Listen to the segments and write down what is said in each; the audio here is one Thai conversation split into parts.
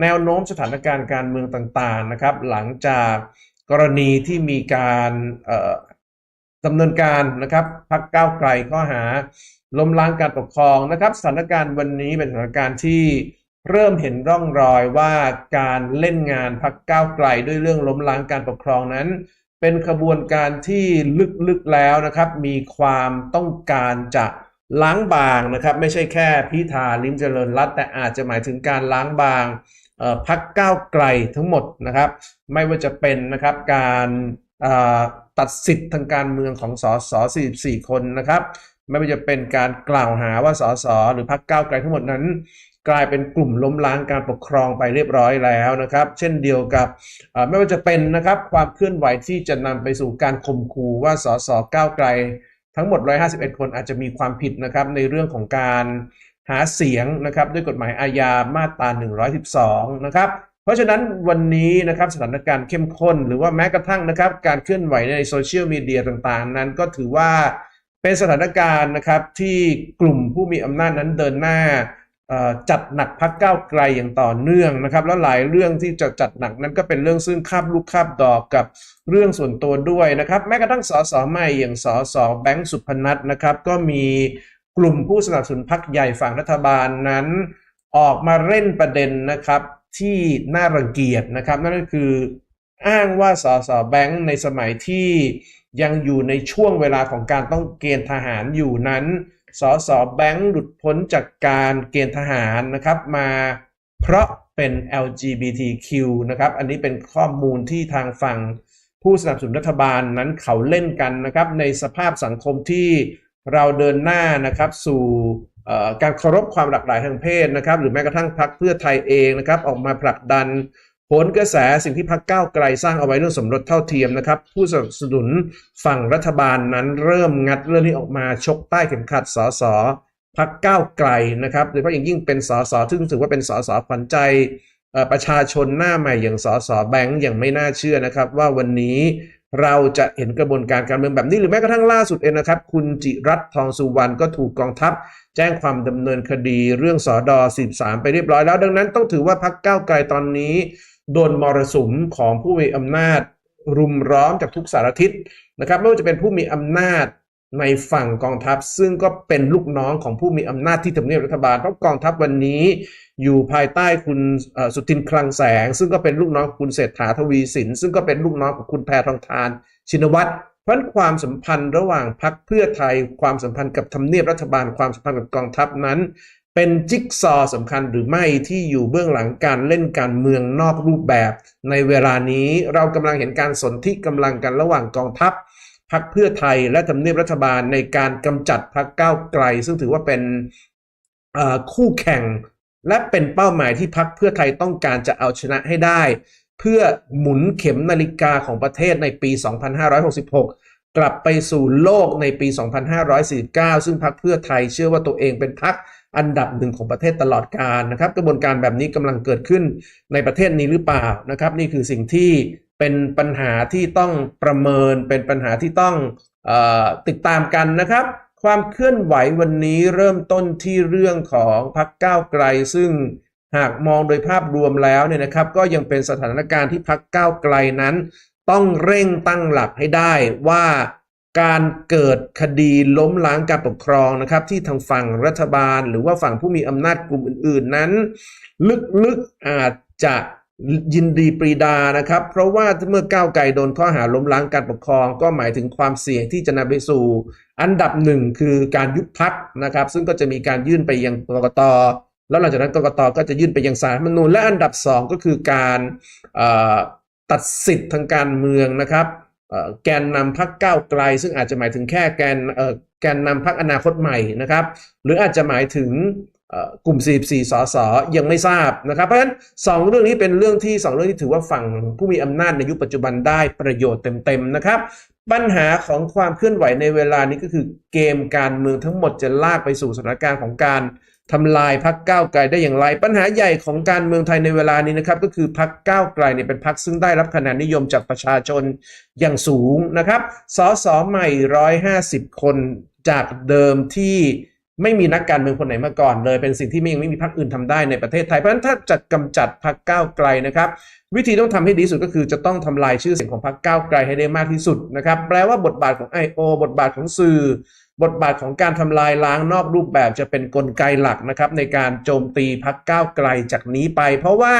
แนวโน้มสถานการณ์การเมืองต่างๆนะครับ หลังจากกรณีที่มีการดำเนินการนะครับพักก้าวไกลข้อหาล้มล้างการปกครองนะครับ สถานการณ์วันนี้เป็นสถานการณ์ที่เริ่มเห็นร่องรอยว่าการเล่นงานพักก้าวไกลด้วยเรื่องล้มล้างการปกครองนั้น เป็นขบวนการที่ลึกๆแล้วนะครับ มีความต้องการจะล้างบางนะครับ ไม่ใช่แค่พิธาลิมเจริญรัตน์แต่อาจจะหมายถึงการล้างบาง พักก้าวไกลทั้งหมดนะครับ ไม่ว่าจะเป็นนะครับการตัดสิทธิ์ทางการเมืองของสส44 คนนะครับ ไม่ว่าจะเป็นการกล่าวหาว่าสสหรือพรรคก้าวไกลทั้งหมดนั้น กลายเป็นกลุ่มล้มล้างการปกครองไปเรียบร้อยแล้วนะครับ เช่นเดียวกับไม่ว่าจะเป็นนะครับความเคลื่อนไหวที่จะนำไปสู่การข่มขู่ว่าสสก้าวไกลทั้งหมด 151 คนอาจจะมีความผิดนะครับในเรื่องของการ หาเสียงนะครับด้วยกฎหมายอาญามาตรา112 นะครับ เพราะฉะนั้นวันนี้นะครับสถานการณ์เข้มข้น หรือว่าแม้กระทั่งนะครับการเคลื่อนไหวในโซเชียลมีเดียต่างๆ นั้นก็ถือว่าเป็นสถานการณ์นะครับที่กลุ่มผู้มีอำนาจนั้นเดินหน้าจัดหนักพักก้าวไกลอย่างต่อเนื่องนะครับ แล้วหลายเรื่องที่จะจัดหนักนั้นก็เป็นเรื่องซึ่งคาบลูกคาบดอกกับเรื่องส่วนตัวด้วยนะครับ แม้กระทั่งสสใหม่อย่างสสแบงค์สุพนัทนะครับ ก็มี กลุ่มผู้สนับสนุนพักใหญ่ฝั่งรัฐบาลนั้น ออกมาเล่นประเด็นนะครับที่น่ารังเกียจนะครับ นั่นก็คืออ้างว่าสสแบงค์ในสมัยที่ยังอยู่ในช่วงเวลาของการต้องเกณฑ์ทหารอยู่นั้นสสแบงค์หลุดพ้นจากการเกณฑ์ทหารนะครับมาเพราะเป็น LGBTQ นะครับ อันนี้เป็นข้อมูลที่ทางฝั่งผู้สนับสนุนรัฐบาลนั้นเขาเล่นกันนะครับ ในสภาพสังคมที่ เราเดินหน้านะครับสู่การเคารพความหลากหลายทางเพศนะครับ หรือแม้กระทั่งพรรคเพื่อไทยเองนะครับ ออกมาผลักดันโหนกระแสสิ่งที่พรรคก้าวไกลสร้างเอาไว้เรื่องสมรสเท่าเทียมนะครับ ผู้สนับสนุนฝั่งรัฐบาลนั้นเริ่มงัดเรื่องนี้ออกมาชกใต้เข็มขัดสสพรรคก้าวไกลนะครับโดยเฉพาะอย่างยิ่งเป็นสสซึ่งถือว่าเป็นสสขวัญใจประชาชนหน้าใหม่อย่างสสแบงค์อย่างไม่น่าเชื่อนะครับ ว่าวันนี้ เราจะเห็นกระบวนการการเมืองแบบนี้หรือแม้กระทั่งล่าสุดเองนะครับ คุณจิรัตทองสุวรรณก็ถูกกองทัพ แจ้งความดำเนินคดีเรื่องสอดอ13 ไปเรียบร้อยแล้ว ดังนั้นต้องถือว่าพักก้าวไกลตอนนี้ โดนมรสุมของผู้มีอำนาจ รุมร้อมจากทุกสารทิศนะครับ ไม่ว่าจะเป็นผู้มีอำนาจ ในฝั่งกองทัพซึ่งก็เป็นลูกน้องของผู้มีอำนาจที่ทำเนียบรัฐบาล เพราะกองทัพวันนี้อยู่ภายใต้คุณสุทินคลังแสง ซึ่งก็เป็นลูกน้องคุณเศรษฐาทวีสิน ซึ่งก็เป็นลูกน้องของคุณแพทองทาน ชินวัตรเพราะความสัมพันธ์ระหว่างพรรคเพื่อไทย ความสัมพันธ์กับทำเนียบรัฐบาล ความสัมพันธ์กับกองทัพนั้น เป็นจิ๊กซอสำคัญหรือไม่ที่อยู่เบื้องหลังการเล่นการเมืองนอกรูปแบบ ในเวลานี้เรากำลังเห็นการสนธิกำลังกันระหว่างกองทัพ พรรคเพื่อไทยและทำเนียบรัฐบาลในการกำจัดพรรคก้าวไกล ซึ่งถือว่าเป็นคู่แข่ง และเป็นเป้าหมายที่พรรคเพื่อไทยต้องการจะเอาชนะให้ได้ เพื่อหมุนเข็มนาฬิกาของประเทศในปี 2566 กลับไปสู่โลกในปี 2549 ซึ่งพรรคเพื่อไทยเชื่อว่าตัวเองเป็นพรรคอันดับหนึ่งของประเทศตลอดกาลนะครับ กระบวนการแบบนี้กำลังเกิดขึ้นในประเทศนี้หรือเปล่านะครับ นี่คือสิ่งที่ เป็นปัญหาที่ต้องประเมิน เป็นปัญหาที่ต้องอติดตามกันนะครับ ความเคลื่อนไหววันนี้เริ่มต้นที่เรื่องของพรรคก้าวไกล ซึ่งหากมองโดยภาพรวมแล้วเนี่ยนะครับ ก็ยังเป็นสถานการณ์ที่พรรคก้าวไกลนั้น ต้องเร่งตั้งหลักให้ได้ว่าการเกิดคดีล้มล้างการปกครองนะครับ ที่ทางฝั่งรัฐบาล หรือว่าฝั่งผู้มีอำนาจกลุ่มอื่น ๆ นั้น ลึกๆอาจจะ ยินดีปรีดานะครับ เพราะว่าเมื่อก้าวไกลโดนข้อหาล้มล้างการปกครอง ก็หมายถึงความเสี่ยงที่จะนำไปสู่ อันดับหนึ่งคือการยุบพักนะครับ ซึ่งก็จะมีการยื่นไปยังกกตแล้วหลังจากนั้นกกตก็จะยื่นไปยังศาลรัฐธรรมนูญและอันดับสองก็คือการตัดสิทธิ์ทางการเมืองนะครับแกนนำพักก้าวไกล ซึ่งอาจจะหมายถึงแค่แกนแกนนำพักอนาคตใหม่นะครับ หรืออาจจะหมายถึง กลุ่ม 44 สส ยังไม่ทราบนะครับ เพราะฉะนั้นสองเรื่องนี้เป็นเรื่องที่สองเรื่องที่ถือว่าฝั่งผู้มีอำนาจในยุคปัจจุบันได้ประโยชน์เต็มๆนะครับ ปัญหาของความเคลื่อนไหวในเวลานี้ก็คือเกมการเมืองทั้งหมดจะลากไปสู่สถานการณ์ของการทำลายพักก้าวไกลได้อย่างไร ปัญหาใหญ่ของการเมืองไทยในเวลานี้นะครับ ก็คือพักก้าวไกลเนี่ยเป็นพักซึ่งได้รับคะแนนนิยมจากประชาชนอย่างสูงนะครับ สสใหม่ 150 คนจากเดิมที่ ไม่มีนักการเมืองคนไหนมาก่อนเลย เป็นสิ่งที่ไม่ยังไม่มีพรรคอื่นทำได้ในประเทศไทยเพราะฉะนั้นถ้าจะกำจัดพรรคก้าวไกลนะครับวิธีต้องทำให้ดีสุดก็คือจะต้องทำลายชื่อเสียงของพรรคก้าวไกลให้ได้มากที่สุดนะครับแปลว่าบทบาทของ I.O. บทบาทของสื่อ บทบาทของการทำลายล้างนอกรูปแบบจะเป็นนกลไกหลักนะครับในการโจมตีพรรคก้าวไกลจากนี้ไป เพราะว่า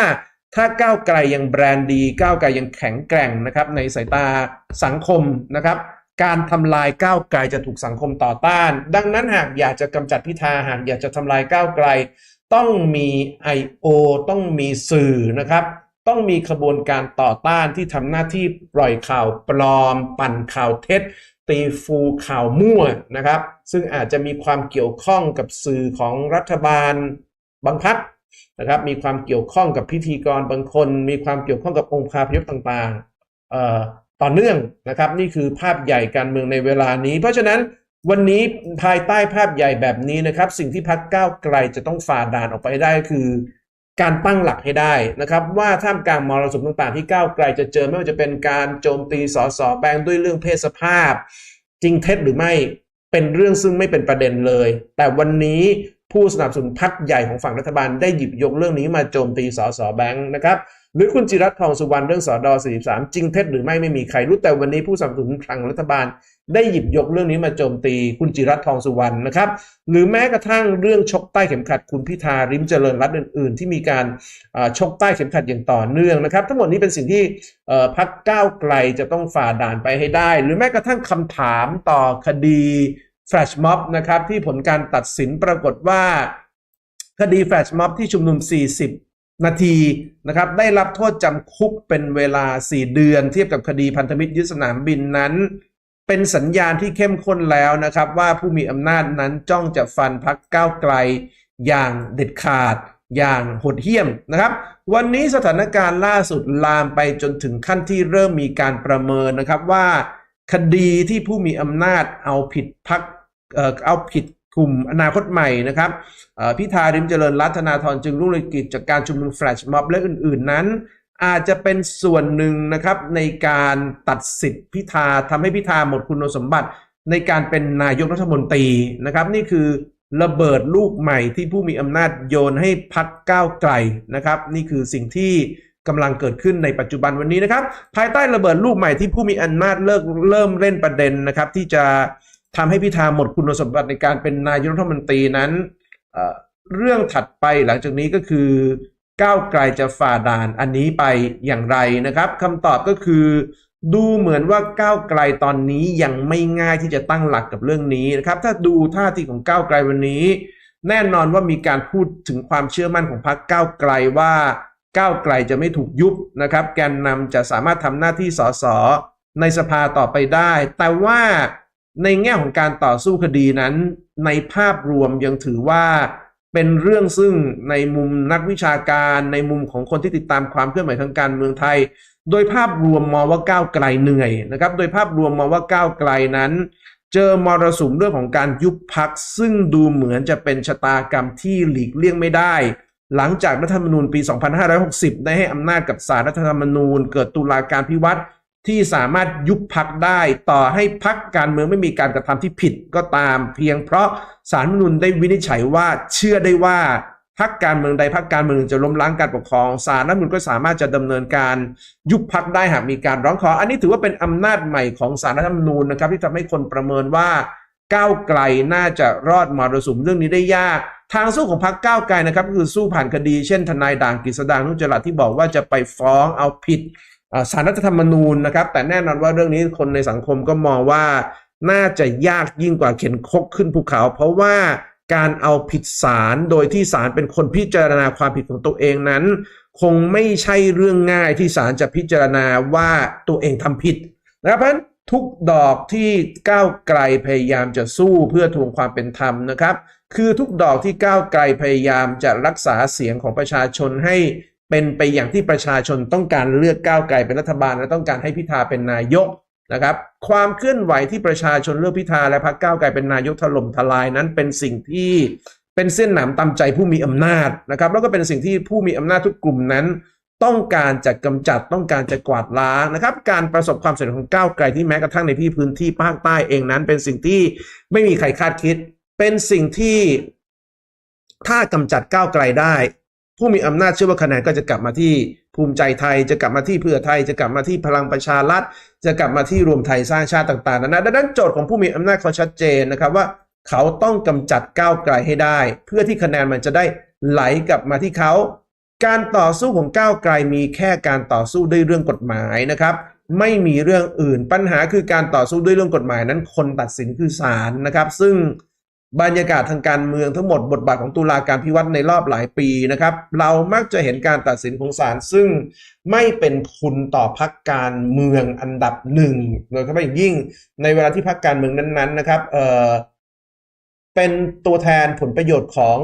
ถ้าก้าวไกลยังแบรนด์ดีก้าวไกลยังแข็งแกร่งนะครับในสายตาสังคมนะครับ การทำลายก้าวไกลจะถูกสังคมต่อต้าน ดังนั้นหากอยากจะกำจัดพิธาหากอยากจะทำลายก้าวไกล ต้องมี I.O. ต้องมีสื่อนะครับ ต้องมีขบวนการต่อต้านที่ทำหน้าที่ปล่อยข่าวปลอม ปั่นข่าวเท็จ ตีฟูข่าวมั่วนะครับ ซึ่งอาจจะมีความเกี่ยวข้องกับสื่อของรัฐบาลบางพักนะครับ มีความเกี่ยวข้องกับพิธีกรบางคน มีความเกี่ยวข้องกับองค์คาพยพต่างๆ ต่อเนื่องนะครับ นี่คือภาพใหญ่การเมืองในเวลานี้ เพราะฉะนั้นวันนี้ภายใต้ภาพใหญ่แบบนี้นะครับ สิ่งที่พักก้าวไกลจะต้องฝ่าด่านออกไปได้คือการตั้งหลักให้ได้นะครับ ว่าท่ามกลางมรสุมต่างๆ ที่ก้าวไกลจะเจอไม่ว่าจะเป็นการโจมตีสสแบงด้วยเรื่องเพศสภาพ จริงเท็จหรือไม่เป็นเรื่องซึ่งไม่เป็นประเด็นเลย แต่วันนี้ผู้สนับสนุนพักใหญ่ของฝั่งรัฐบาลได้หยิบยกเรื่องนี้มาโจมตีสสแบงค์นะครับ หรือคุณจิรัตทองสุวรรณเรื่องสอดอ43 จริงเท็จหรือไม่ไม่มีใครรู้แต่วันนี้ผู้สนับสนุนทางรัฐบาล ได้หยิบยกเรื่องนี้มาโจมตี คุณจิรัตทองสุวรรณนะครับ หรือแม้กระทั่งเรื่องชกใต้เข็มขัดคุณพิธาริมเจริญรัตน์อื่น ๆ ที่มีการชกใต้เข็มขัดอย่างต่อเนื่องนะครับ ทั้งหมดนี้เป็นสิ่งที่พักก้าวไกลจะต้องฝ่าด่านไปให้ได้ หรือแม้กระทั่งคำถามต่อคดีแฟลชม็อบนะครับที่ผลการตัดสินปรากฏว่าคดีแฟลชม็อบที่ชุมนุม 40 นาทีนะครับได้รับโทษจำคุกเป็นเวลา 4 เดือน เทียบกับคดีพันธมิตรยึดสนามบินนั้น เป็นสัญญาณที่เข้มข้นแล้วนะครับ ว่าผู้มีอำนาจนั้นจ้องจะฟันพักก้าวไกล อย่างเด็ดขาด อย่างโหดเหี้ยมนะครับ วันนี้สถานการณ์ล่าสุดลามไปจนถึงขั้นที่เริ่มมีการประเมินนะครับว่า คดีที่ผู้มีอำนาจเอาผิดพักเอ่อเอาผิด กลุ่มอนาคตใหม่นะครับพิธาริมเจริญรัตนาธรจึงรุ่งเรืองกิจจากการชุมนุมแฟลชม็อบและอื่น ๆ นั้น อาจจะเป็นส่วนหนึ่งนะครับในการตัดสิทธิ์พิธาทำให้พิธาหมดคุณสมบัติในการเป็นนายกรัฐมนตรีนะครับ นี่คือระเบิดลูกใหม่ที่ผู้มีอำนาจโยนให้พักก้าวไกลนะครับ นี่คือสิ่งที่กำลังเกิดขึ้นในปัจจุบันวันนี้นะครับ ภายใต้ระเบิดลูกใหม่ที่ผู้มีอำนาจเลิกเริ่มเล่นประเด็นนะครับ ที่จะ ทำให้พิธาหมดคุณสมบัติในการเป็นนายกรัฐมนตรีนั้น เรื่องถัดไปหลังจากนี้ก็คือ ก้าวไกลจะฝ่าด่านอันนี้ไปอย่างไรนะครับคำตอบก็คือดูเหมือนว่าก้าวไกลตอนนี้ยังไม่ง่ายที่จะตั้งหลักกับเรื่องนี้นะครับถ้าดูท่าทีของก้าวไกลวันนี้ แน่นอนว่ามีการพูดถึงความเชื่อมั่นของพรรคก้าวไกลว่าก้าวไกลจะไม่ถูกยุบนะครับ แกนนำจะสามารถทำหน้าที่สสในสภาต่อไปได้ แต่ว่า ในแง่ของการต่อสู้คดีนั้น ในภาพรวมยังถือว่าเป็นเรื่องซึ่งในมุมนักวิชาการในมุมของคนที่ติดตามความเคลื่อนไหวทางการเมืองไทย โดยภาพรวมมองว่าก้าวไกลเหนื่อยนะครับ โดยภาพรวมมองว่าก้าวไกลนั้น เจอมรสุมเรื่องของการยุบพักซึ่งดูเหมือนจะเป็นชะตากรรมที่หลีกเลี่ยงไม่ได้ หลังจากรัฐธรรมนูญปี 2560 ได้ให้อำนาจกับสารรัฐธรรมนูญ เกิดตุลาการพิวัตร ที่สามารถยุบพักได้ ต่อให้พักการเมืองไม่มีการกระทำที่ผิดก็ตาม เพียงเพราะสารรัฐมนูญได้วินิจฉัยว่าเชื่อได้ว่าพักการเมืองใดพักการเมืองจะล้มล้างการปกครองสารรัฐมนูญก็สามารถจะดำเนินการยุบพักได้หากมีการร้องขอ อันนี้ถือว่าเป็นอำนาจใหม่ของสารรัฐธรรมนูญนะครับ ที่ทำให้คนประเมินว่าก้าวไกลน่าจะรอดมรสุมเรื่องนี้ได้ยาก ทางสู้ของพรรคก้าวไกลนะครับก็คือสู้ผ่านคดีเช่นทนายด่างกฤษดางนุจจรัตที่บอกว่าจะไปฟ้องเอาผิด สารรัฐธรรมนูญนะครับ แต่แน่นอนว่าเรื่องนี้คนในสังคมก็มองว่าน่าจะยากยิ่งกว่าเข็นคกขึ้นภูเขา เพราะว่าการเอาผิดศาลโดยที่ศาลเป็นคนพิจารณาความผิดของตัวเองนั้น คงไม่ใช่เรื่องง่ายที่ศาลจะพิจารณาว่าตัวเองทำผิดนะครับเพราะฉะนั้นทุกดอกที่ก้าวไกลพยายามจะสู้เพื่อทวงความเป็นธรรมนะครับ คือทุกดอกที่ก้าวไกลพยายามจะรักษาเสียงของประชาชนให้ เป็นไปอย่างที่ประชาชนต้องการเลือกก้าวไกลเป็นรัฐบาลและต้องการให้พิธาเป็นนายกนะครับความเคลื่อนไหวที่ประชาชนเลือกพิธาและพรรคก้าวไกลเป็นนายกถล่มทลายนั้นเป็นสิ่งที่เป็นเส้นหนามตำใจผู้มีอำนาจนะครับแล้วก็เป็นสิ่งที่ผู้มีอำนาจทุกกลุ่มนั้น ต้องการจะกำจัดต้องการจะกวาดล้างนะครับ การประสบความสำเร็จของก้าวไกลที่แม้กระทั่งในที่พื้นที่ภาคใต้เองนั้น เป็นสิ่งที่ไม่มีใครคาดคิด เป็นสิ่งที่ถ้ากำจัดก้าวไกลได้ ผู้มีอำนาจเชื่อว่าคะแนนก็จะกลับมาที่ภูมิใจไทย จะกลับมาที่เพื่อไทย จะกลับมาที่พลังประชารัฐ จะกลับมาที่รวมไทยสร้างชาติต่างๆนะดังนั้นโจทย์ของผู้มีอำนาจเขาชัดเจนนะครับว่า เขาต้องกำจัดก้าวไกลให้ได้ เพื่อที่คะแนนมันจะได้ไหลกลับมาที่เขา การต่อสู้ของก้าวไกลมีแค่การต่อสู้ด้วยเรื่องกฎหมายนะครับ ไม่มีเรื่องอื่น ปัญหาคือการต่อสู้ด้วยเรื่องกฎหมายนั้นคนตัดสินคือศาลนะครับ ซึ่ง บรรยากาศทางการเมืองทั้งหมดบทบาทของตุลาการพิวัตรในรอบหลายปีนะครับ เรามักจะเห็นการตัดสินของศาลซึ่งไม่เป็นคุณต่อพักการเมืองอันดับหนึ่งโดยเฉพาะอย่างยิ่งในเวลาที่พักการเมืองนั้นๆนะครับเออเป็นตัวแทนผลประโยชน์ของ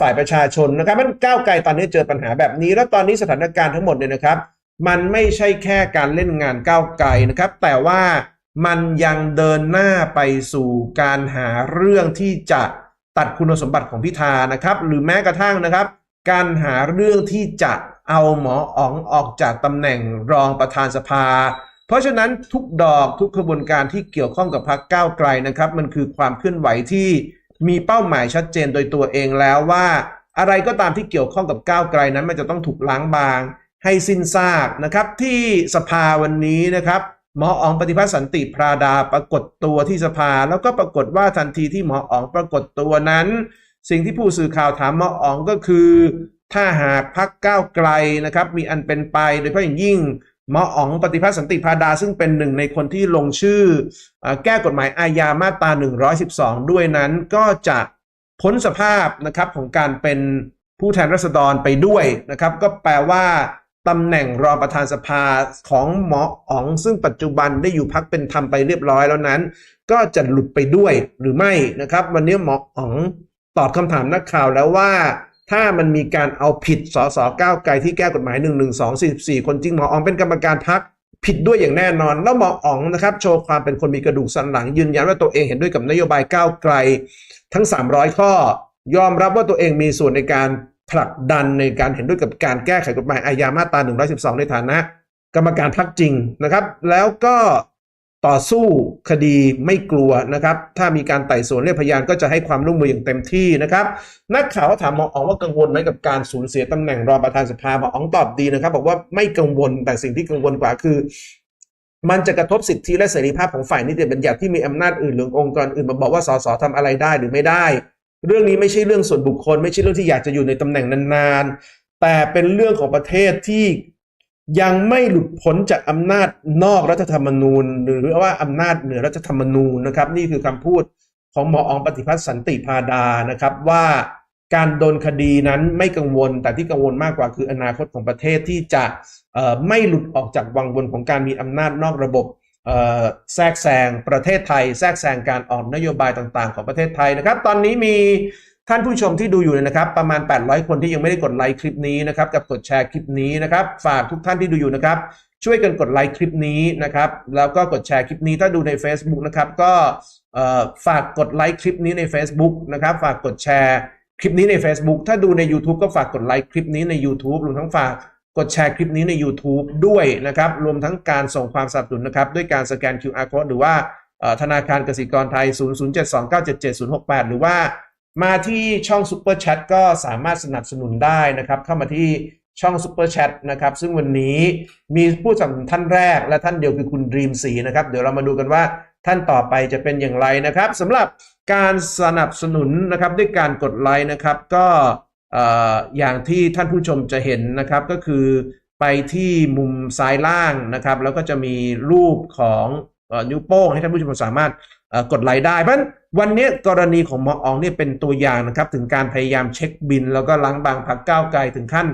ฝ่ายประชาชนนะครับ มันก้าวไกลตอนนี้เจอปัญหาแบบนี้ แล้วตอนนี้สถานการณ์ทั้งหมดเนี่ยนะครับ มันไม่ใช่แค่การเล่นงานก้าวไกลนะครับ แต่ว่า มันยังเดินหน้าไปสู่การหาเรื่องที่จะตัดคุณสมบัติของพิธานะครับ หรือแม้กระทั่งนะครับ การหาเรื่องที่จะเอาหมออ๋องออกจากตำแหน่งรองประธานสภา เพราะฉะนั้นทุกดอกทุกขบวนการที่เกี่ยวข้องกับพรรคก้าวไกลนะครับ มันคือความเคลื่อนไหวที่มีเป้าหมายชัดเจนโดยตัวเองแล้วว่า อะไรก็ตามที่เกี่ยวข้องกับก้าวไกลนั้น มันจะต้องถูกล้างบาง ให้สิ้นซากนะครับ ที่สภาวันนี้นะครับ หมออ๋องปฏิพัฒน์สันติพราดาปรากฏตัวที่สภา แล้วก็ปรากฏว่าทันทีที่หมออ๋องปรากฏตัวนั้น สิ่งที่ผู้สื่อข่าวถามหมออ๋องก็คือ ถ้าหากพักก้าวไกลนะครับ มีอันเป็นไปโดยเฉพาะอย่างยิ่งหมออ๋องปฏิพัฒน์สันติพราดาซึ่งเป็นหนึ่งในคนที่ลงชื่อเอ่อ แก้กฎหมายอาญามาตรา 112 ด้วยนั้นก็จะพ้นสภาพนะครับของการเป็นผู้แทนราษฎรไปด้วยนะครับ ก็แปลว่า ตำแหน่งรองประธานสภาของหมออ๋อง ซึ่งปัจจุบันได้อยู่พักเป็นธรรมไปเรียบร้อยแล้วนั้น ก็จะหลุดไปด้วยหรือไม่นะครับ วันนี้หมออ๋องตอบคำถามนักข่าวแล้วว่าถ้ามันมีการเอาผิดสสก้าวไกลที่แก้กฎหมาย 1 1 2 44 คนจริงหมออ๋องเป็นกรรมการพักผิดด้วยอย่างแน่นอน แล้วหมออ๋องนะครับ โชว์ความเป็นคนมีกระดูกสันหลังยืนยันว่าตัวเองเห็นด้วยกับนโยบายก้าวไกล ทั้ง 300 ข้อ ยอมรับว่าตัวเองมีส่วนในการ ผลักดันในการเห็นด้วยกับการแก้ไขกฎหมายอาญามาตรา112 ในฐานะ กรรมการพักจริงนะครับ แล้วก็ต่อสู้คดีไม่กลัวนะครับ ถ้ามีการไต่สวนเรียกพยานก็จะให้ความร่วมมืออย่างเต็มที่นะครับ นักข่าวก็ถามหมออ๋องว่ากังวลไหมกับการสูญเสียตำแหน่งรองประธานสภาหมออ๋องตอบดีนะครับ บอกว่าไม่กังวลแต่สิ่งที่กังวลกว่าคือ มันจะกระทบสิทธิและเสรีภาพของฝ่ายนิติบัญญัติที่มีอำนาจอื่นหรือองค์กรอื่นมาบอกว่าสสทำอะไรได้หรือไม่ได้ เรื่องนี้ไม่ใช่เรื่องส่วนบุคคล ไม่ใช่เรื่องที่อยากจะอยู่ในตำแหน่งนานๆ แต่เป็นเรื่องของประเทศที่ยังไม่หลุดพ้นจากอำนาจนอกรัฐธรรมนูญ หรือว่าอำนาจเหนือรัฐธรรมนูญนะครับ นี่คือคำพูดของหมออองปฏิพัฒน์สันติพาดานะครับว่าการโดนคดีนั้นไม่กังวล แต่ที่กังวลมากกว่าคืออนาคตของประเทศที่จะไม่หลุดออกจากวังวนของการมีอำนาจนอกระบบ แทรกแซงประเทศไทย แทรกแซงการออกนโยบายต่างๆ ของประเทศไทยนะครับ ตอนนี้มีท่านผู้ชมที่ดูอยู่เนี่ยนะครับ ประมาณ 800 คนที่ยังไม่ได้กดไลค์คลิปนี้นะครับกับกดแชร์คลิปนี้นะครับ ฝากทุกท่านที่ดูอยู่นะครับ ช่วยกันกดไลค์คลิปนี้นะครับ แล้วก็กดแชร์คลิปนี้ถ้าดูใน Facebook นะครับก็ฝากกดไลค์คลิปนี้ใน Facebook นะครับ ฝากกดแชร์คลิปนี้ใน Facebook ถ้าดูใน YouTube ก็ฝากกดไลค์คลิปนี้ใน YouTube รวมทั้งฝาก กดแชร์คลิปนี้ใน YouTube ด้วยนะครับ รวมทั้งการส่งความสนับสนุนนะครับ ด้วยการสแกน QR code หรือว่าธนาคารกสิกรไทย 00729777068 หรือว่ามาที่ช่อง Super Chat ก็สามารถสนับสนุนได้นะครับ เข้ามาที่ช่อง Super Chat นะครับ ซึ่งวันนี้มีผู้สนับสนุนท่านแรก และท่านเดียวคือคุณ Dream สีนะครับ เดี๋ยวเรามาดูกันว่าท่านต่อไปจะเป็นอย่างไรนะครับสำหรับการสนับสนุนนะครับด้วยการกดไลค์นะครับ ก็ อย่างที่ท่านผู้ชมจะเห็นนะครับก็คือไปที่มุมซ้ายล่างนะครับ แล้วก็จะมีรูปของนิ้วโป้งให้ท่านผู้ชมสามารถกดไลค์ได้เพราะฉะนั้นวันนี้กรณีของหมออองเนี่ยเป็นตัวอย่างนะครับ ถึงการพยายามเช็คบิน แล้วก็ล้างบางพักก้าวไกลถึงขั้น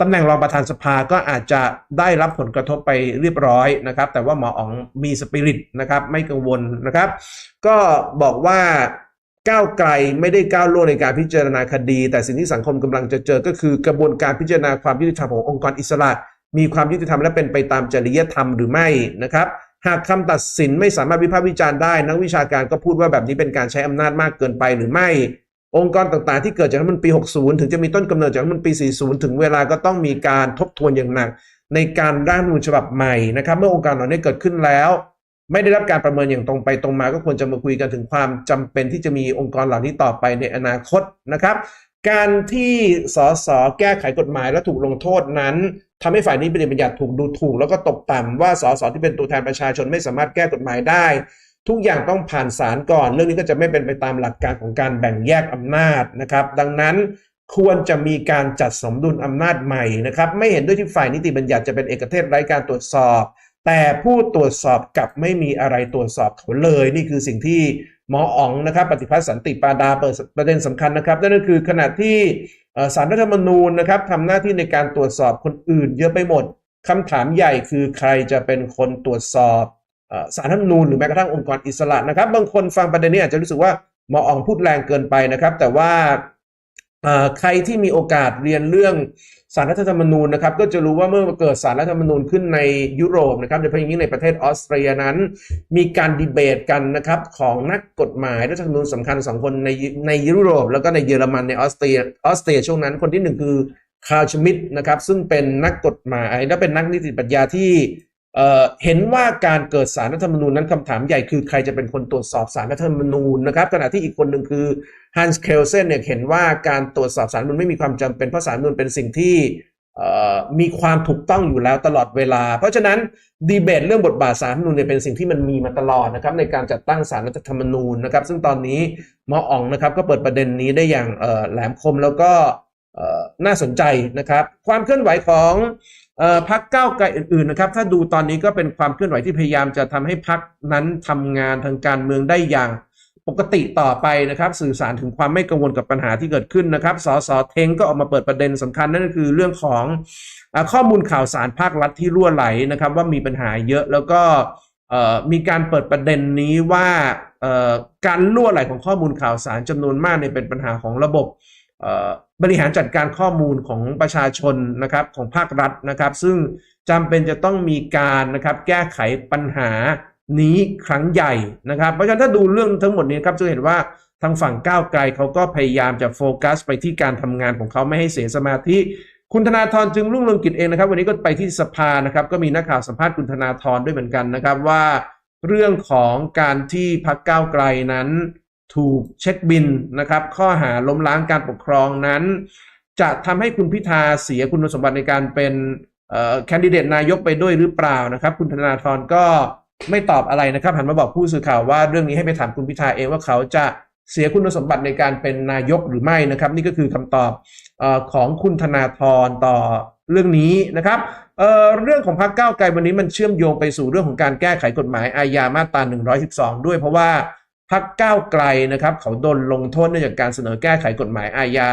ตำแหน่งรองประธานสภาก็อาจจะได้รับผลกระทบไปเรียบร้อยนะครับ แต่ว่าหมออ๋องมีสปิริตนะครับ ไม่กังวลนะครับ ก็บอกว่า ก้าวไกลไม่ได้ก้าวล่วงในการพิจารณาคดี แต่สิ่งที่สังคมกำลังจะเจอก็คือกระบวนการพิจารณาความยุติธรรมขององค์กรอิสระ มีความยุติธรรมและเป็นไปตามจริยธรรมหรือไม่นะครับ หากคำตัดสินไม่สามารถวิพากษ์วิจารณ์ได้นักวิชาการก็พูดว่าแบบนี้เป็นการใช้อำนาจมากเกินไปหรือไม่ องค์กรต่างๆ ที่เกิดจากรัฐมนูญปี60 ถึงจะมีต้นกำเนิดจากรัฐมนูญปี40 ถึงเวลาก็ต้องมีการทบทวนอย่างหนักในการร่างรัฐมนูญฉบับใหม่นะครับ เมื่อองค์การเหล่านี้เกิดขึ้นแล้ว ไม่ได้รับการประเมินอย่างตรงไปตรงมา ก็ควรจะมาคุยกันถึงความจำเป็นที่จะมีองค์กรเหล่านี้ต่อไปในอนาคตนะครับ การที่สสแก้ไขกฎหมายและถูกลงโทษนั้นทำให้ฝ่ายนี้เป็นบัญญัติถูกดูถูก แล้วก็ตกต่ำว่าสสที่เป็นตัวแทนประชาชนไม่สามารถแก้กฎหมายได้ ทุกอย่างต้องผ่านศาลก่อน เรื่องนี้ก็จะไม่เป็นไปตามหลักการของการแบ่งแยกอำนาจนะครับ ดังนั้นควรจะมีการจัดสมดุลอำนาจใหม่นะครับ ไม่เห็นด้วยที่ฝ่ายนิติบัญญัติจะเป็นเอกเทศไร้การตรวจสอบ แต่ผู้ตรวจสอบกับไม่มีอะไรตรวจสอบเขาเลย นี่คือสิ่งที่หมออ๋องนะครับปฏิพัฒน์สันติปาดาเปิดประเด็นสำคัญนะครับ นั่นก็คือขณะที่สารรัฐธรรมนูญนะครับทำหน้าที่ในการตรวจสอบคนอื่น เยอะไปหมดคำถามใหญ่คือใครจะเป็นคนตรวจสอบสารรัฐธรรมนูญหรือแม้กระทั่งองค์กรอิสระนะครับ บางคนฟังประเด็นนี้อาจจะรู้สึกว่าหมออ๋องพูดแรงเกินไปนะครับ แต่ว่า ใครที่มีโอกาสเรียนเรื่องสารรัฐธรรมนูญนะครับก็จะรู้ว่าเมื่อเกิดสารรัฐธรรมนูญขึ้นในยุโรปนะครับโดยเฉพาะอย่างยิ่งในประเทศออสเตรียนั้น มีการดีเบตกันนะครับของนักกฎหมายรัฐธรรมนูญสำคัญสองคนในในยุโรป แล้วก็ในเยอรมันในออสเตรียออสเตรียช่วงนั้นคนที่หนึ่งคือคาร์ลชมิดนะครับซึ่งเป็นนักกฎหมายและเป็นนักนิติปัญญาที่ เเห็นว่าการเกิดสารรัฐธรรมนูญนั้นคำถามใหญ่คือใครจะเป็นคนตรวจสอบสารรัฐธรรมนูญนะครับขณะที่อีกคนหนึ่งคือฮันส์เคลเซนเนี่ยเห็นว่าการตรวจสอบสารรันูญไม่มีความจำเป็นเพราะสารรันูญเป็นสิ่งที่มีความถูกต้องอยู่แล้วตลอดเวลา เพราะฉะนั้นดีเบตเรื่องบทบาทสารนูญเนี่ยเป็นสิ่งที่มันมีมาตลอดนะครับในการจัดตั้งสารรัฐธรรมนูญนะครับ ซึ่งตอนนี้มออ๋องนะครับก็เปิดประเด็นนี้ได้อย่างแหลมคมแล้วก็น่าสนใจนะครับ ความเคลื่อนไหวของ พักก้าไกลอื่นๆนะครับถ้าดูตอนนี้ก็เป็นความเคลื่อนไหวที่พยายามจะทำให้พักนั้นทำงานทางการเมืองได้อย่างปกติต่อไปนะครับ สื่อสารถึงความไม่กังวลกับปัญหาที่เกิดขึ้นนะครับสสเทงก็ออกมาเปิดประเด็นสำคัญนั่นก็คือเรื่องของข้อมูลข่าวสารภาครัฐที่รั่วไหลนะครับ ว่ามีปัญหาเยอะแล้วก็มีการเปิดประเด็นนี้ว่าการรั่วไหลของข้อมูลข่าวสารจำนวนมากเนี่ยเป็นปัญหาของระบบ บริหารจัดการข้อมูลของประชาชนนะครับของภาครัฐนะครับ ซึ่งจำเป็นจะต้องมีการนะครับแก้ไขปัญหานี้ครั้งใหญ่นะครับ เพราะฉะนั้นถ้าดูเรื่องทั้งหมดนี้ครับจะเห็นว่าทางฝั่งก้าวไกลเขาก็พยายามจะโฟกัส ไปที่การทำงานของเขาไม่ให้เสียสมาธิ คุณธนาธรจึงรุ่งเรืองกิจเองนะครับ วันนี้ก็ไปที่สภานะครับ ก็มีนักข่าวสัมภาษณ์คุณธนาธรด้วยเหมือนกันนะครับว่า เรื่องของการที่พักก้าวไกลนั้น ถูกเช็คบินนะครับข้อหาล้มล้างการปกครองนั้น จะทำให้คุณพิธาเสียคุณสมบัติในการเป็นแคนดิเดตนายกไปด้วยหรือเปล่านะครับ คุณธนาธรก็ไม่ตอบอะไรนะครับหันมาบอกผู้สื่อข่าวว่าเรื่องนี้ให้ไปถามคุณพิธาเองว่าเขาจะเสียคุณสมบัติในการเป็นนายกหรือไม่นะครับ นี่ก็คือคำตอบอของคุณธนาธรต่อเรื่องนี้นะครับเเรื่องของพรรคก้าวไกลวันนี้มันเชื่อมโยงไปสู่เรื่องของการแก้ไขกฎหมายอาญามาตรา112 ด้วยเพราะว่า พักก้าวไกลนะครับเขาโดนลงโทษเนื่องจากการเสนอแก้ไขกฎหมายอาญา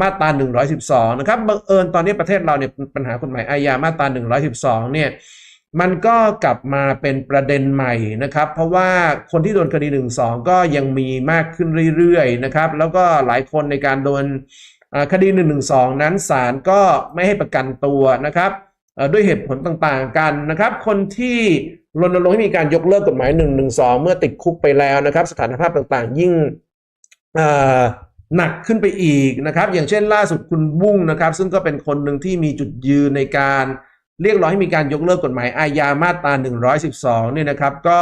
มาตรา 112 นะครับบังเอิญตอนนี้ประเทศเราเนี่ยปัญหากฎหมายอาญามาตรา 112 เนี่ยมันก็กลับมาเป็นประเด็นใหม่นะครับ เพราะว่าคนที่โดนคดี 1-2 ก็ยังมีมากขึ้นเรื่อยๆนะครับแล้วก็หลายคนในการโดนอ่าคดี 112 นั้นศาลก็ไม่ให้ประกันตัวนะครับ ด้วยเหตุผลต่างๆกันนะครับ คนที่รณรงค์ให้มีการยกเลิกกฎหมาย112เมื่อติดคุกไปแล้วนะครับ สถานภาพต่างๆ ยิ่งหนักขึ้นไปอีกนะครับ อย่างเช่นล่าสุดคุณบุ้งนะครับ ซึ่งก็เป็นคนหนึ่งที่มีจุดยืนในการเรียกร้องให้มีการยกเลิกกฎหมายอาญามาตรา 112เนี่ยนะครับ ก็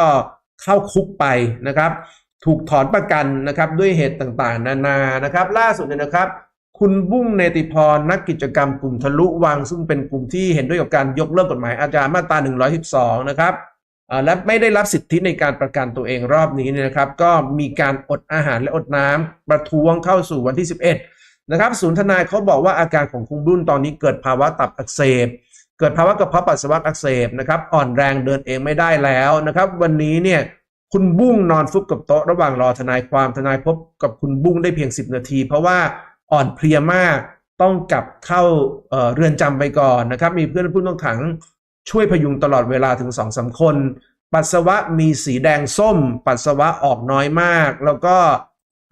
เข้าคุกไปนะครับ ถูกถอนประกันนะครับด้วยเหตุต่างๆ นานานะครับ ล่าสุดเนี่ยนะครับ คุณบุ้งเนติพรนักกิจกรรมกลุ่มทะลุวัง ซึ่งเป็นกลุ่มที่เห็นด้วยกับการยกเลิกกฎหมายอาญามาตรา 112 นะครับและไม่ได้รับสิทธิในการประกันตัวเองรอบนี้เนี่ยนะครับ ก็มีการอดอาหารและอดน้ำประท้วงเข้าสู่วันที่ 11 นะครับศูนย์ทนายเขาบอกว่าอาการของคุณบุ้งตอนนี้เกิดภาวะตับอักเสบเกิดภาวะกระเพาะปัสสาวะอักเสบนะครับอ่อนแรงเดินเองไม่ได้แล้วนะครับ วันนี้เนี่ยคุณบุ้งนอนฟุบกับโต๊ะระหว่างรอทนายความทนายพบกับคุณบุ้งได้เพียง 10 นาที เพราะว่า อ่อนเพลียมากต้องกลับเข้าเรือนจำไปก่อนนะครับ มีเพื่อนผู้ต้องขังช่วยพยุงตลอดเวลาถึง2องสาคน ปัสสาวะมีสีแดงส้ม ปัสสาวะออกน้อยมาก แล้วก็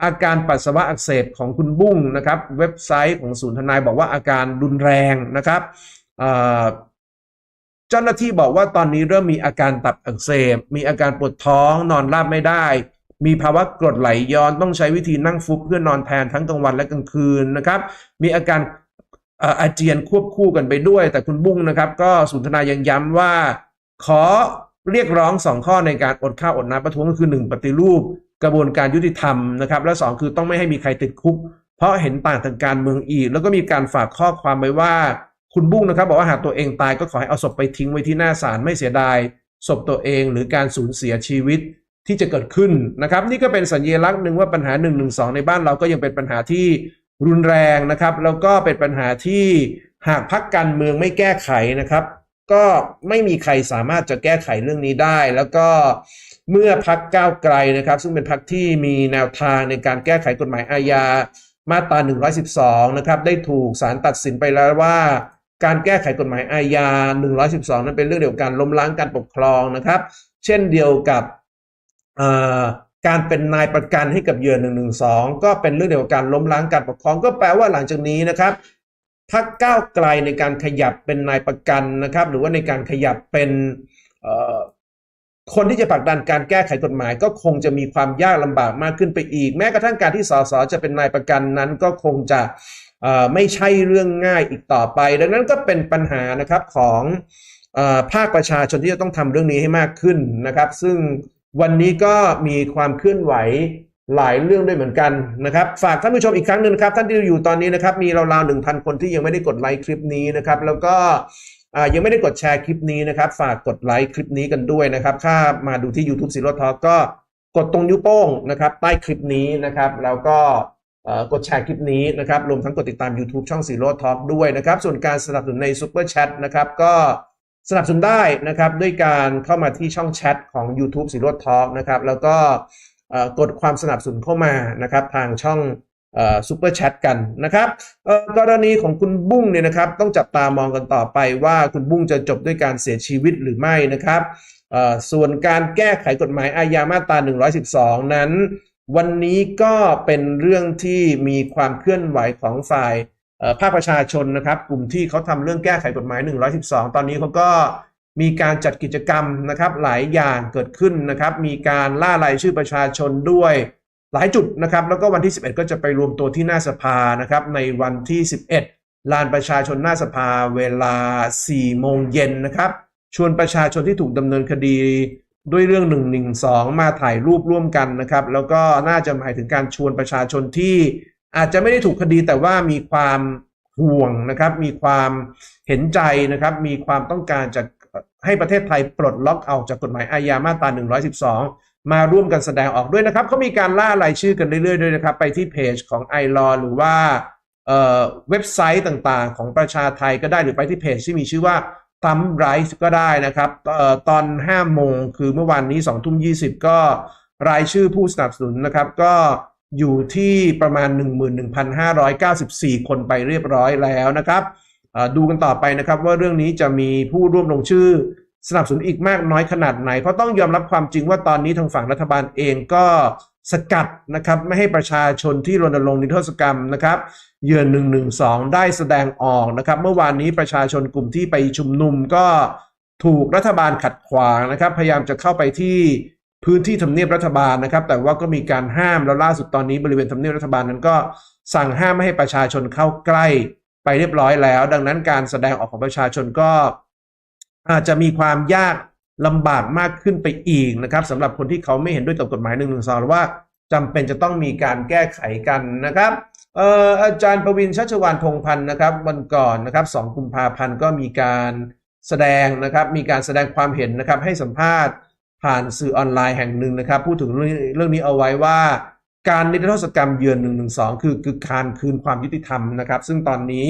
อาการปัสสาวะอักเสบของคุณบุ้งนะครับ เว็บไซต์ของศูนย์ทนายบอกว่าอาการรุนแรงนะครับเจ้าหน้าที่บอกว่าตอนนี้เริ่มมีอาการตับอักเสบ มีอาการปวดท้องนอนราบไม่ได้ มีภาวะกรดไหลย้อนต้องใช้วิธีนั่งฟุบเพื่อนอนแทนทั้งกลางวันและกลางคืนนะครับ มีอาการเอ่อาเจียนควบคู่กันไปด้วย แต่คุณบุ้งนะครับ ก็สุนทนายังย้ำว่า ขอเรียกร้องสองข้อในการอดข้าวอดน้ำประท้วงก็คือหนึ่งปฏิรูปกระบวนการยุติธรรมนะครับ และสองคือต้องไม่ให้มีใครติดคุก เพราะเห็นต่างทางการเมืองอีก แล้วก็มีการฝากข้อความไว้ว่า คุณบุ้งนะครับ บอกว่าหากตัวเองตายก็ขอให้เอาศพไปทิ้งไว้ที่หน้าศาลไม่เสียดายศพตัวเองหรือการสูญเสียชีวิต ที่จะเกิดขึ้นนะครับ นี่ก็เป็นสัญลักษณ์หนึ่งว่าปัญหา1นึในบ้านเราก็ยังเป็นปัญหาที่รุนแรงนะครับ แล้วก็เป็นปัญหาที่หากพักการเมืองไม่แก้ไขนะครับ ก็ไม่มีใครสามารถจะแก้ไขเรื่องนี้ได้ แล้วก็เมื่อพักก้าวไกลนะครับ ซึ่งเป็นพักที่มีแนวทางในการแก้ไขกฎหมายอาญามาตรา 112 นะครับ ได้ถูกศาลตัดสินไปแล้วว่า การแก้ไขกฎหมายอาญา 112 นั้นเป็นเรื่องเดียวกันล้มล้างการปกครองนะครับ เช่นเดียวกับ การเป็นนายประกันให้กับเหยื่อ112ก็เป็นเรื่องเดียวกับการล้มล้างการปกครองก็แปลว่าหลังจากนี้นะครับพักก้าวไกลในการขยับเป็นนายประกันนะครับ หรือว่าในการขยับเป็นคนที่จะผลักดันการแก้ไขกฎหมาย ก็คงจะมีความยากลำบากมากขึ้นไปอีก แม้กระทั่งการที่สสจะเป็นนายประกันนั้นก็คงจะไม่ใช่เรื่องง่ายอีกต่อไป ดังนั้นก็เป็นปัญหานะครับของภาคประชาชนที่จะต้องทำเรื่องนี้ให้มากขึ้นนะครับ ซึ่ง วันนี้ก็มีความเคลื่อนไหวหลายเรื่องด้วยเหมือนกันนะครับ ฝากท่านผู้ชมอีกครั้งหนึ่งนะครับ ท่านที่อยู่ตอนนี้นะครับ มีราวๆหนึ่งพันคนที่ยังไม่ได้กดไลค์คลิปนี้นะครับ แล้วก็ยังไม่ได้กดแชร์คลิปนี้นะครับ ฝากกดไลค์คลิปนี้กันด้วยนะครับ ถ้ามาดูที่ YouTube ซีโรทอก็กดตรงนิ้วโป้งนะครับ ใต้คลิปนี้นะครับ แล้วก็กดแชร์คลิปนี้นะครับ รวมทั้งกดติดตาม YouTube ช่องซีโรทอด้วยนะครับ ส่วนการสนับสนุนในซูเปอร์แชทนะครับก็ สนับสนุนได้นะครับด้วยการเข้ามาที่ช่องแชทของ YouTube ซีร่ทอล์กนะครับแล้วก็กดความสนับสนุนเข้ามานะครับทางช่องซูเปอร์แชทกันนะครับกรณีของคุณบุ้งเนี่ยนะครับต้องจับตามองกันต่อไปว่าคุณบุ้งจะจบด้วยการเสียชีวิตหรือไม่นะครับส่วนการแก้ไขกฎหมายอาญามาตรา 112 นั้น วันนี้ก็เป็นเรื่องที่มีความเคลื่อนไหวของฝ่าย ภาคประชาชนนะครับ กลุ่มที่เขาทำเรื่องแก้ไขกฎหมาย 112 ตอนนี้เขาก็มีการจัดกิจกรรมนะครับ หลายอย่างเกิดขึ้นนะครับ มีการล่ารายชื่อประชาชนด้วยหลายจุดนะครับ แล้วก็วันที่ 11 ก็จะไปรวมตัวที่หน้าสภานะครับ ในวันที่ 11 ลานประชาชนหน้าสภาเวลา 4 โมงเย็นนะครับ ชวนประชาชนที่ถูกดำเนินคดีด้วยเรื่อง 112 มาถ่ายรูปร่วมกันนะครับ แล้วก็น่าจะหมายถึงการชวนประชาชนที่ อาจจะไม่ได้ถูกคดีแต่ว่ามีความห่วงนะครับ มีความเห็นใจนะครับ มีความต้องการจะให้ประเทศไทยปลดล็อกออกจากกฎหมายอาญามาตรา 112 มาร่วมกันแสดงออกด้วยนะครับเขามีการล่ารายชื่อกันเรื่อยๆด้วยนะครับ ไปที่เพจของไอรอหรือว่าเว็บไซต์ต่างๆ ของประชาไทยก็ได้หรือไปที่เพจที่มีชื่อว่าตัมไรส์ก็ได้นะครับออตอน 5 โมงคือเมื่อวานนี้ 2 ทุ่ม 20 ก็รายชื่อผู้สนับสนุนนะครับ ก็ อยู่ที่ประมาณ 11,594 คนไปเรียบร้อยแล้วนะครับ ดูกันต่อไปนะครับว่าเรื่องนี้จะมีผู้ร่วมลงชื่อสนับสนุนอีกมากน้อยขนาดไหน เพราะต้องยอมรับความจริงว่าตอนนี้ทางฝั่งรัฐบาลเองก็สกัดนะครับไม่ให้ประชาชนที่รณรงค์นิรโทษกรรมนะครับเยือนหนึ่งหนึ่งสองได้แสดงออกนะครับ เมื่อวานนี้ประชาชนกลุ่มที่ไปชุมนุมก็ถูกรัฐบาลขัดขวางนะครับ พยายามจะเข้าไปที่ พื้นที่ทำเนียบรัฐบาลนะครับ แต่ว่าก็มีการห้ามแล้วล่าสุดตอนนี้บริเวณทำเนียบรัฐบาลนั้นก็สั่งห้ามไม่ให้ประชาชนเข้าใกล้ไปเรียบร้อยแล้ว ดังนั้นการแสดงออกของประชาชนก็อาจจะมีความยากลำบากมากขึ้นไปอีกนะครับสำหรับคนที่เขาไม่เห็นด้วยกับกฎหมายหนึ่งหนึ่งสองหรือว่าจำเป็นจะต้องมีการแก้ไขกันนะครับเอ่ออาจารย์ประวินชัชวานพงพันธ์นะครับ วันก่อนนะครับสองกุมภาพันธ์ก็มีการแสดงนะครับ มีการแสดงความเห็นนะครับให้สัมภาษณ์ ผ่านสื่อออนไลน์แห่งหนึ่งนะครับ พูดถึงเรื่องนี้เอาไว้ว่า การนิรโทษกรรมเยือนหนึ่งหนึ่งสองคือคือการคืนความยุติธรรมนะครับ ซึ่งตอนนี้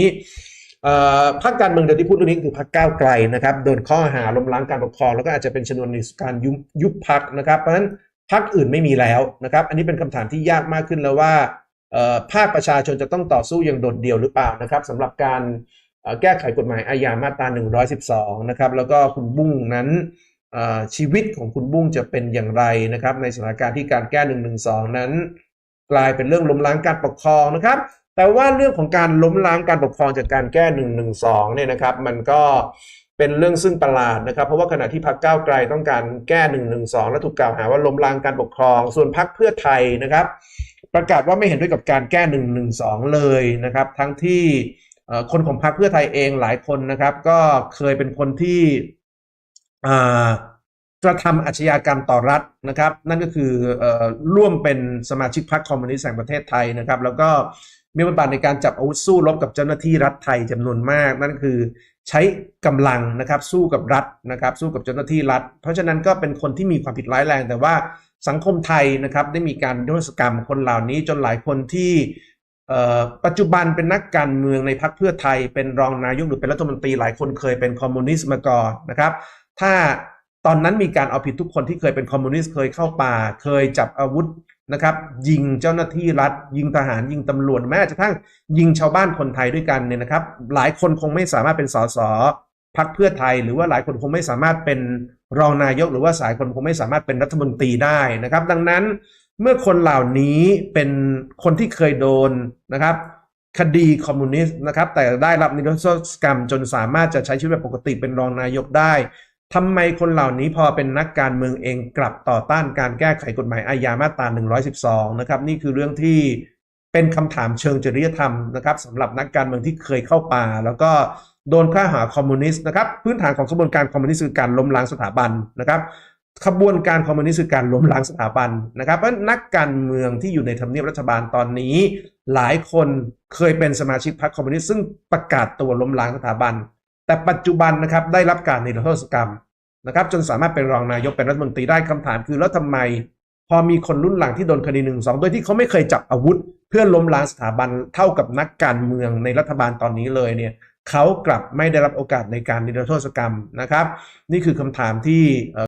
พรรคการเมืองเดียวที่พูดเรื่องนี้คือพรรคก้าวไกลนะครับโดนข้อหาล้มล้างการปกครองแล้วก็อาจจะเป็นชนวนในการยุบยุบพรรคนะครับ เพราะฉะนั้นพรรคอื่นไม่มีแล้วนะครับ อันนี้เป็นคำถามที่ยากมากขึ้นแล้วว่าภาคประชาชนจะต้องต่อสู้อย่างโดดเดี่ยวหรือเปล่านะครับสำหรับการแก้ไขกฎหมายอาญามาตรา 112 นะครับ แล้วก็คุณบุ้งนั้น ชีวิตของคุณบุ้งจะเป็นอย่างไรนะครับ ในสถานการณ์ที่การแก้112นั้น กลายเป็นเรื่องล้มล้างการปกครองนะครับ แต่ว่าเรื่องของการล้มล้างการปกครองจากการแก้1นึเนี่ยนะครับมันก็เป็นเรื่องซึ่งประหลาดนะครับ เพราะว่าขณะที่พรรคก้าวไกลต้องการแก้1นึและถูกกล่าวหาว่าล้มล้างการปกครอง ส่วนพรรคเพื่อไทยนะครับ ประกาศว่าไม่เห็นด้วยกับการแก้1นึเลยนะครับ ทั้งที่คนของพรรคเพื่อไทยเองหลายคนนะครับ ก็เคยเป็นคนที่ กระทำอาชญากรรมต่อรัฐนะครับ นั่นก็คืออร่วมเป็นสมาชิกพรรคคอมมิวนิสต์แห่งประเทศไทยนะครับ แล้วก็มีบทบาทในการจับอาวุธสู้รบกับเจ้าหน้าที่รัฐไทยจำนวนมาก นั่นคือใช้กำลังนะครับสู้กับรัฐนะครับ สู้กับเจ้าหน้าที่รัฐ เพราะฉะนั้นก็เป็นคนที่มีความผิดร้ายแรง แต่ว่าสังคมไทยนะครับได้มีการนิรโทษกรรมคนเหล่านี้จนหลายคนที่ปัจจุบันเป็นนักการเมืองในพรรคเพื่อไทย เป็นรองนายกหรือเป็นรัฐมนตรีหลายคนเคยเป็นคอมมิวนิสต์มาก่อนนะครับ ถ้าตอนนั้นมีการเอาผิดทุกคนที่เคยเป็นคอมมิวนิสต์เคยเข้าป่า เคยจับอาวุธนะครับ ยิงเจ้าหน้าที่รัฐ ยิงทหารยิงตำรวจแม้กระทั่งยิงชาวบ้านคนไทยด้วยกันเนี่ยนะครับ หลายคนคงไม่สามารถเป็นสสพรรคเพื่อไทย หรือว่าหลายคนคงไม่สามารถเป็นรองนายก หรือว่าสายคนคงไม่สามารถเป็นรัฐมนตรีได้นะครับ ดังนั้นเมื่อคนเหล่านี้เป็นคนที่เคยโดนนะครับคดีคอมมิวนิสต์นะครับแต่ได้รับนิรโทษกรรมจนสามารถจะใช้ชีวิตแบบปกติเป็นรองนายกได้ ทำไมคนเหล่านี้พอเป็นนักการเมืองเองกลับต่อต้านการแก้ไขกฎหมายอาญามาตรา 112 นะครับ นี่คือเรื่องที่เป็นคำถามเชิงจริยธรรมนะครับสำหรับนักการเมืองที่เคยเข้าป่า แล้วก็โดนข้อหาคอมมิวนิสต์นะครับ พื้นฐานของกระบวนการคอมมิวนิสต์คือการล้มล้างสถาบันนะครับขบวนการคอมมิวนิสต์คือการล้มล้างสถาบันนะครับ เพราะนักการเมืองที่อยู่ในทำเนียบรัฐบาลตอนนี้ หลายคนเคยเป็นสมาชิกพรรคคอมมิวนิสต์ซึ่งประกาศตัวล้มล้างสถาบัน แต่ปัจจุบันนะครับได้รับการนิรโทษกรรม นะครับจนสามารถเป็นรองนายกเป็นรัฐมนตรีได้คำถามคือแล้วทำไม พอมีคนรุ่นหลังที่โดนคดีหนึ่งสองโดยที่เขาไม่เคยจับอาวุธ เพื่อล้มล้างสถาบันเท่ากับนักการเมืองในรัฐบาลตอนนี้เลยเนี่ยเขากลับไม่ได้รับโอกาสในการนิรโทษกรรมนะครับ นี่คือคำถามที่